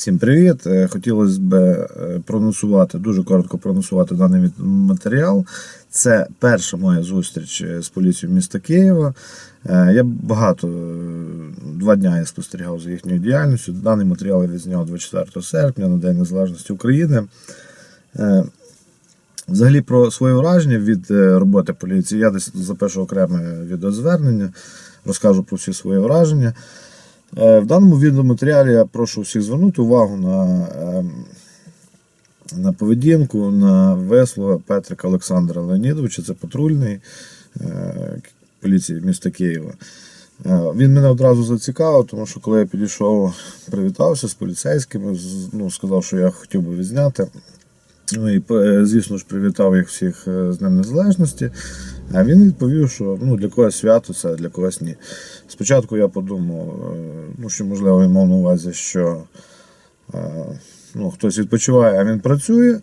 Всім привіт! Е, Хотілося б е, проанонсувати, дуже коротко проанонсувати даний матеріал. Це перша моя зустріч е, з поліцією міста Києва. Я багато два дня я спостерігав за їхньою діяльністю. Даний матеріал я відзняв 24 серпня на День Незалежності України. Взагалі про своє враження від роботи поліції я десь запишу окреме відеозвернення, розкажу про всі свої враження. Е, В даному відеоматеріалі я прошу всіх звернути увагу на, ем, на поведінку, на вислови Петрика Олександра Леонідовича, це патрульний е, поліції міста Києва. Е, Він мене одразу зацікавив, тому що коли я підійшов, привітався з поліцейськими, ну, сказав, що я хотів би відзняти. Ну і е, звісно ж привітав їх всіх е, з Днем Незалежності. А він відповів, що ну, для когось свято це, а для когось ні. Спочатку я подумав, е, ну, що можливо він мав на увазі, що ну, хтось відпочиває, а він працює.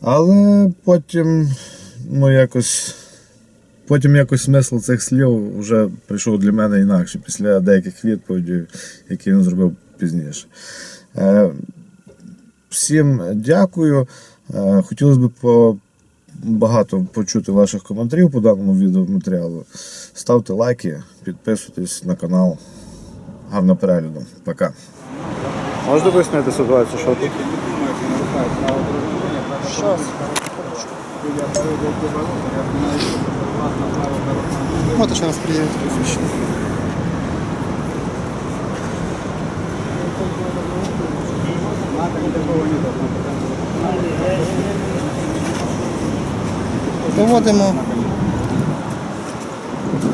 Але потім, ну, якось. Потім якось смисл цих слів вже прийшов для мене інакше, після деяких відповідей, які він зробив пізніше. Всім дякую. Е, Хотілося б по багато почути ваших коментарів по даному відеоматеріалу. Ставте лайки, підписуйтесь на канал. Гарного перегляду. Пока. Можете пояснити ситуацію, що тут? Щас. Можете ще раз приїхати Доводимо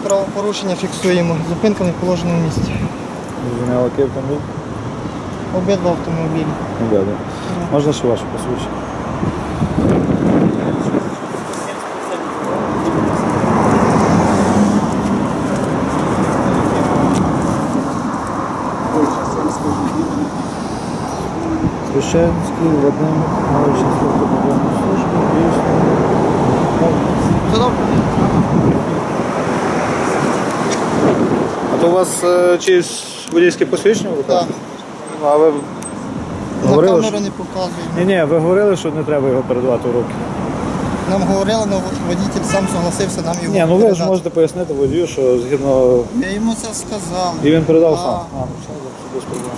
правопорушення, фіксуємо. Зупинка не в положеному місці. Обидва автомобілі. Ну. Можна ще вашу посвідчення? Священський Вадим Маличний служби пожежної служби, Київський. Все добре? А то у вас е, чиїсь водійське посвідчення? Так. Ну, А ви На говорили, камеру що... не показуємо. Ні, ні, ви говорили, що не треба його передавати в руки. Нам говорили, але водитель сам согласився нам його Ні, ну ви ж передати. можете пояснити водію, що згідно. Я йому це сказав. І він передав А. сам. А, ну все, без проблем.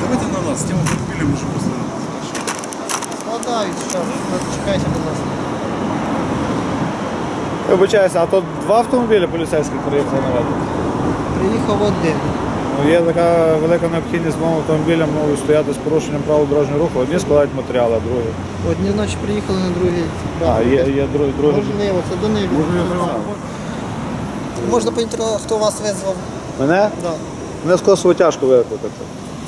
Давайте на нас, с тем автомобилем уже после Складають, що чекайте, будь ласка. Я Вибачаюся, а то два автомобілі поліцейських приїхали на ведення? Приїхав один. Ну, є така велика необхідність двом автомобілям ну, стояти з порушенням правил дорожнього руху. Одні складають матеріали, а другі. Одні ночі приїхали на другий. А, є, є другі. другі. Можливо, це до них. Можна поінтерв'ювати, хто вас визвав? Мене? Да. Мене з Косово тяжко викликати.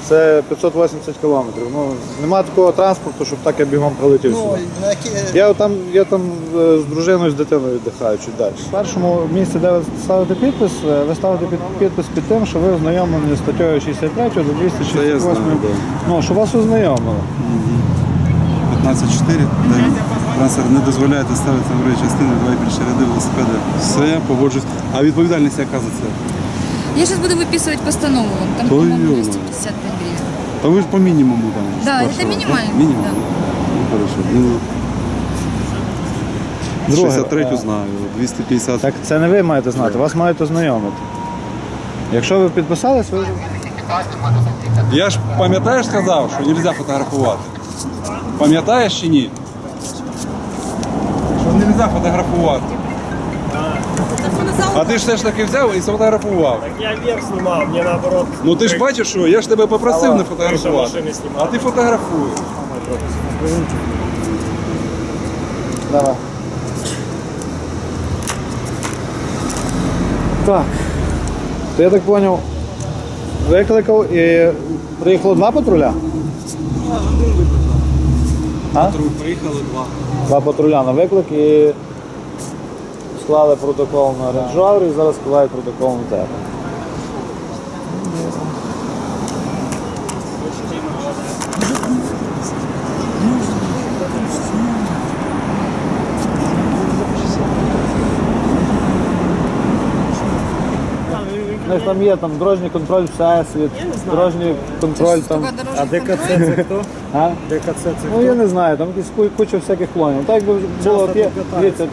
Це 580 кілометрів. Ну, немає такого транспорту, щоб так я бігом прилетів Ну, сюди. на які... Я там, я там е, з дружиною, з дитиною віддихаю чуть далі. В першому місці, де ви ставите підпис, е, ви ставите під, підпис під тим, що ви ознайомлені з статтею 63 до 268. знаю, да. Ну, що вас ознайомили. 15.4, де трансфер не дозволяє ставити в частини два і більше ряди велосипеди. Все, погоджуюсь. А відповідальність яка за це? Я сейчас буду выписывать постанову. Там, Ой, по-моему, ё-моё. 255 гривен. Та ви ж по мінімуму там. Да, вашого, це мінімально, так? Мінімум. да. Ну, хорошо. Ну, Друге, 63 е, знаю, 250. Так це не ви маєте знати, вас мають ознайомити. Якщо ви підписались, ви вже. Я ж пам'ятаєш сказав, що не можна фотографувати? Пам'ятаєш чи ні? Що не можна фотографувати. А ти ж все ж таки взяв і сфотографував. Так Я вверх снимал, мне наоборот. Ну ти ж бачиш, що я ж тебе попросив не фотографувати. А ти фотографуєш. Давай. Так. То я так зрозумів, викликав і приїхало два патруля? А? Приїхали два. Два патруля на виклик і склали протокол на Range і зараз складають протокол на тебе. Ну, там є там дорожній контроль ПСС, дорожній контроль там. А ДКЦ це хто? А? ДКЦ це хто? Ну я не знаю, там якісь куча всяких клонів. Так якби було,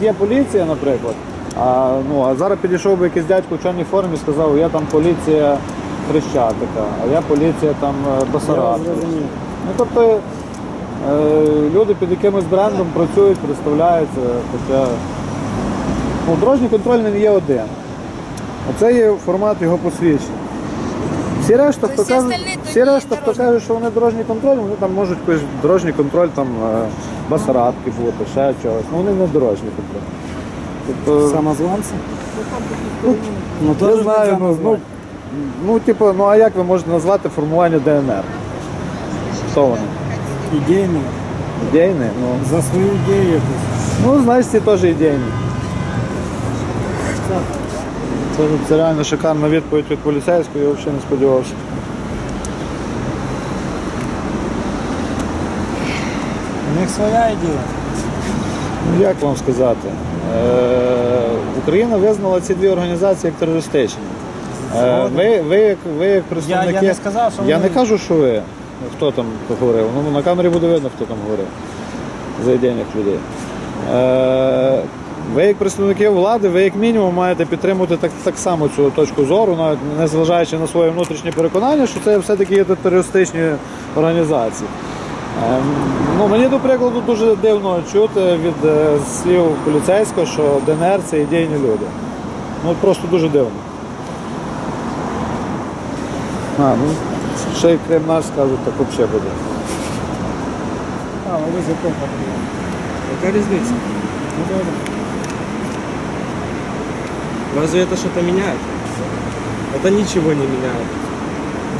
є поліція, наприклад. А, ну, а зараз підійшов би якийсь дядько в чорній формі і сказав, я там поліція Хрещатика, а я поліція там е, Ну тобто е, люди під якимось брендом працюють, представляються, хоча ну, дорожній контроль не є один. А це є формат його посвідчення. Всі решта, хто каже, всі решта, хто каже, що вони дорожній контроль, вони там можуть якийсь дорожній контроль там е, басарадки бути, ще чогось. Ну вони не дорожній контроль. Тобто, Самозванці? ну, я знаю, ну, ну, ну, типу, ну а як ви можете назвати формування ДНР? Хто вони? Ідейні. Ідейні? Ну, За свою ідею якусь. ну значить, ці теж ідейні. Це, це реально шикарна відповідь від поліцейського, я взагалі не сподівався. У них своя ідея. Ну, як вам сказати? Е, Україна визнала ці дві організації як терористичні. Е, ви, ви, ви як представники. Я- я не сказав, що Я не кажу, що ви. Хто там говорив? Ну, на камері буде видно, хто там говорив. За ідейних людей. Е, ви як представники влади, ви як мінімум маєте підтримувати так, так само цю точку зору, навіть не зважаючи на своє внутрішнє переконання, що це все-таки є терористичні організації. Ем, Ну, мені, до прикладу, дуже дивно чути від е, слів поліцейського, що ДНР це ідейні люди. Ну, просто дуже дивно. А, ну, ще й крім нас скажуть, так взагалі буде. А, ви закон Яка різниця? Ну добре. Разве это что-то меняет? Это ничего не меняет.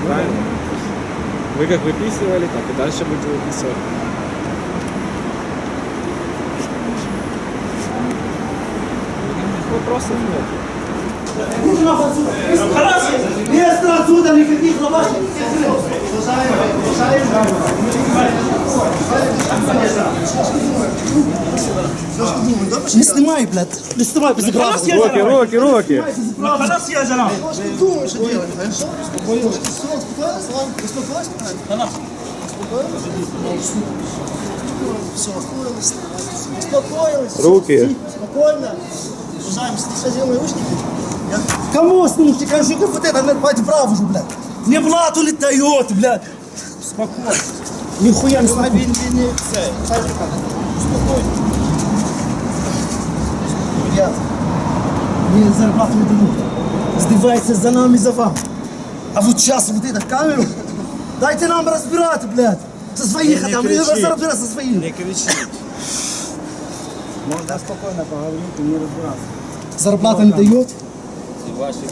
Правильно? Вы как выписывали, так и дальше будете выписывать. Вопросов нет. Место отсюда никаких лавашек. Не снимай, блядь. Не снимай, без ну, Руки, Руки, руки, руки. Халас я жара. Думаю, что делать. Успокоилась. Руки. Спокойно. Узнаем, что сделали наушники. Кому снимите? Кажи, как вот это, блядь, брав уже, блядь. Не блату ли дает, блядь. Спокойно. Нихуя не знаю. Спокойно. Я. Мне зарплату не дают. Издевается за нами, за вами. А вот сейчас вот эту камеру, дайте нам разбирать, блядь. Со своих, а там не разбираться со своими. Не кричи. Можна спокійно поговорити, не розбиратися. Зарплата не дает.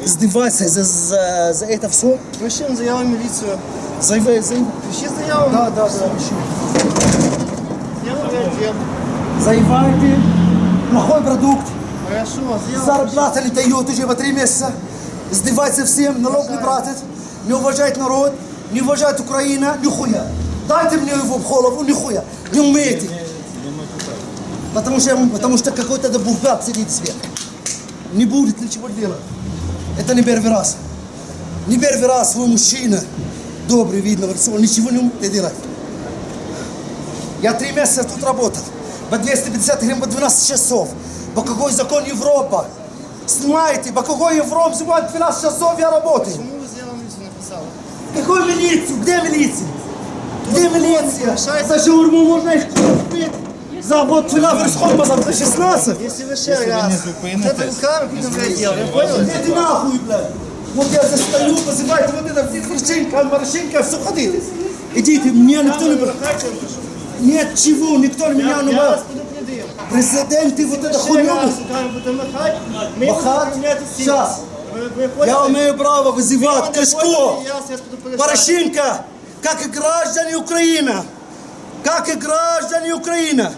Издевается за, за, за это все. Пишем заяву в міліцію. Заявляет, заявляет. Пиши заяву. Да, да, да. Заявляйте. Плохой продукт. Хорошо. Зарплата не дает уже по три месяца. Издевается всем, налог не платит. Не уважает народ, не уважает Украина, нихуя. Дайте мне его в голову, нихуя. Не умеете. Потому что, потому что какой-то бургат сидит сверху. Не будет ничего делать. Это не первый раз. Не первый раз вы мужчина. Добрый, видно в лицо. Ничего не умеете делать. Я три месяца тут работал. По 250 гривен по 12 часов. По какой закон Европа? Снимайте, по какой Европа снимает 12 часов я работаю. Чому ви заяву в міліцію написали? Какой милицию? Где милиция? Где милиция? Решайте. За шаурму можно их купить. За вот цена вершком за 16. Якщо ви ще раз это руками піднімаєте діло, ви поняли? Иди ты нахуй, блядь. Вот я застаю, позывайте вот это Ферченко, Морошенко, все ходите. Идите, мне никто не... Нет чего, никто меня не Я вас предупредив. Президенты вот это хуйню. Махать? Сейчас. Я имею право вызывать Кашко. вас. Порошенко, как и граждане Украины, как и граждане Украины,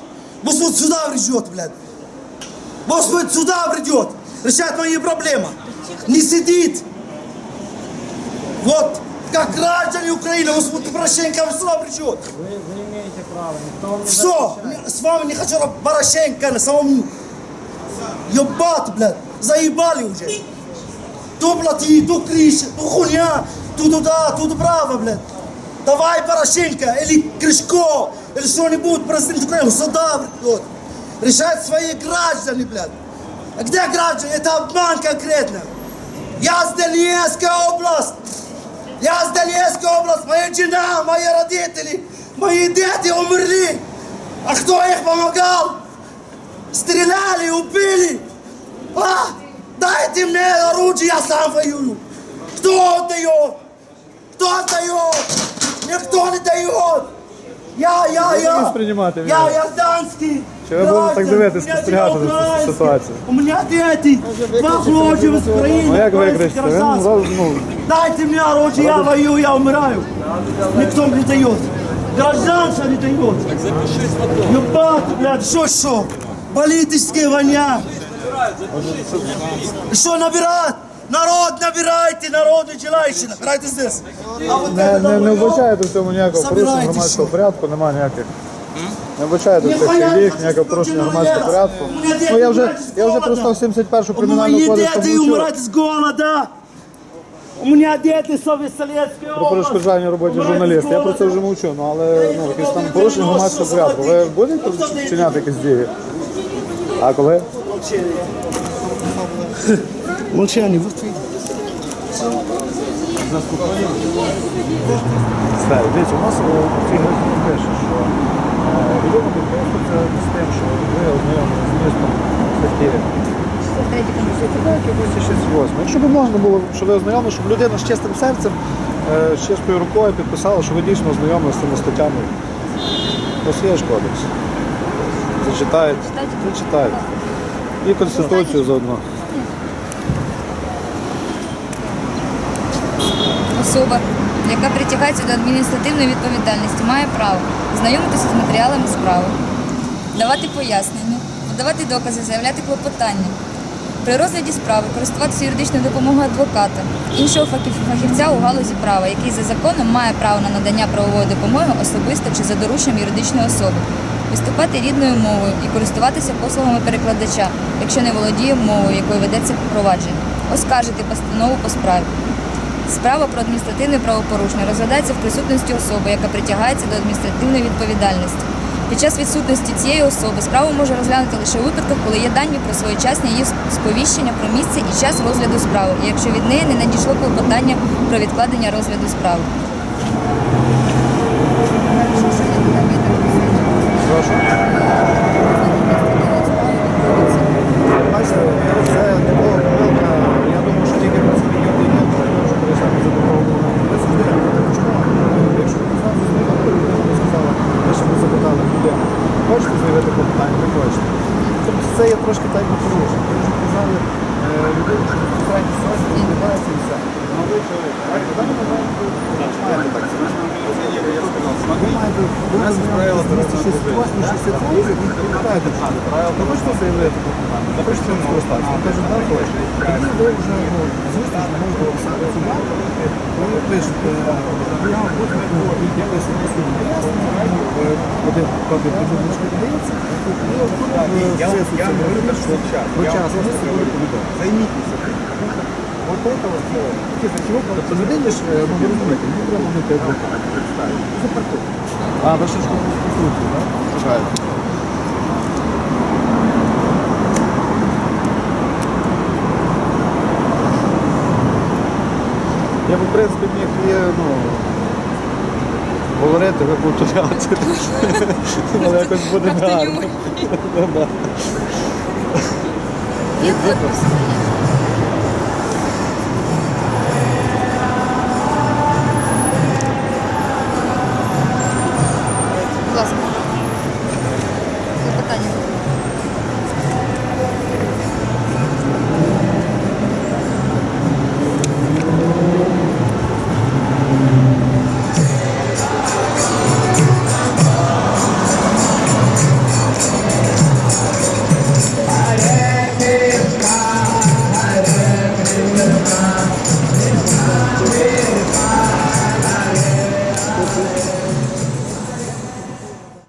пусть вот сюда придет, блядь. Пусть вот сюда придет, решать мои проблемы. Не сидит. Вот, как граждане Украины, пусть вот Порошенко вот сюда придет. Ви, ви маєте право, ніхто вам не Все, с вами не хочу раб- Порошенко на самому. Ебать, блядь, заебали уже. То плати, то крыша, то хуйня, то туда, то направо, блядь. Давай Порошенко или Крышко, или что-нибудь, президент Украины, сюда, блядь. вот. Решать свои граждане, блядь. А где граждане? Это обман конкретно. Я с Донецкой область. Я с Донецкой область. Моя жена, мои родители, мои дети умерли. А кто их помогал? Стреляли, убили. А? Дайте мне оружие, я сам воюю. Кто отдает? Кто отдает? Никто не дает. Я, я, я. сприймати Я відео? Ярданський. Чи ви будете так Граждан, спостерігати за цю ситуацію? У мене діти. Два хлопці з України. Ну як викричте? Він ну, Дайте мне оружие, я воюю, я умираю. Никто мне не дает. Гражданство не дает. Ну, бат, блядь, что, что? Политическая война. Что набирать? Народ набирайте, народ желающий, набирайте здесь. А вот не, это не, не вбачаєте в цьому ніякого порушення громадського порядку, немає ніяких. Не вбачаєте в цих діях ніякого порушення громадського порядку. Мене діти Ну я вже умирають з я вже прочитав 71 У кримінального мои кодексу. дети умирают с голода. У меня дети совєтської Про перешкоджання роботі журналіста. Я про це вже мовчу, ну але ну якісь там порушення громадського порядку. Ви будете вчиняти якісь дії? А коли? Молчание, вот видите. Сфері. Дивіться, у нас е, в пише, що е, відомо підписується з тим, що ви ознайомлені з містом статті 268. Якщо б можна було, що ви ознайомлені, щоб людина з чистим серцем, е, з чистою рукою підписала, що ви дійсно ознайомлені з цими статтями. Ось є ж кодекс. Зачитаєте. Зачитаєте. І Конституцію заодно. Особа, яка притягається до адміністративної відповідальності, має право знайомитися з матеріалами справи, давати пояснення, подавати докази, заявляти клопотання. При розгляді справи користуватися юридичною допомогою адвоката, іншого фахівця у галузі права, який за законом має право на надання правової допомоги особисто чи за дорученням юридичної особи, виступати рідною мовою і користуватися послугами перекладача, якщо не володіє мовою, якою ведеться провадження, оскаржити постанову по справі. Справа про адміністративне правопорушення розглядається в присутності особи, яка притягається до адміністративної відповідальності. Під час відсутності цієї особи справу може розглянути лише у випадках, коли є дані про своєчасне її сповіщення про місце і час розгляду справи, якщо від неї не надійшло клопотання про відкладення розгляду справи. Прошу. Бачите, це не була помилка. Я думаю, що тільки працівників ДІН можуть перейшати за допомогою. Ви завжди робите почому. Якщо ви зразу знайомили, людина не сказала, те, що ми запитали людину. Хочете заявити клопотання? Не хочете. Тобто це є трошки так і порушення. Ми вже казали е, людині, що безпосередньо сьогодні відбувається і все. Ну, ви чоловік. Так, в даний момент ви маєте так. Це ви маєте, ви маєте правила 268, 62 і пам'ятаєте правила. Ви хочете заявити клопотання? Ви хочете цим хочу. Тоді ви вже, звісно, можете написати сюди, ви пишете, я хочу якось суду пояснення, один копій підручки видається, і от тут вписується графік, що про час місце буде повідомлено. Займітеся тим. От це такі зачівок, тобто людині ж, ви розумієте, мені треба бути адвокатом. Запаркуй. А, ви ще ж конституцію, так? Шукаєте. В принципі, міг є, ну, говорити, ви повторяти. Але якось буде гарно. Підпис.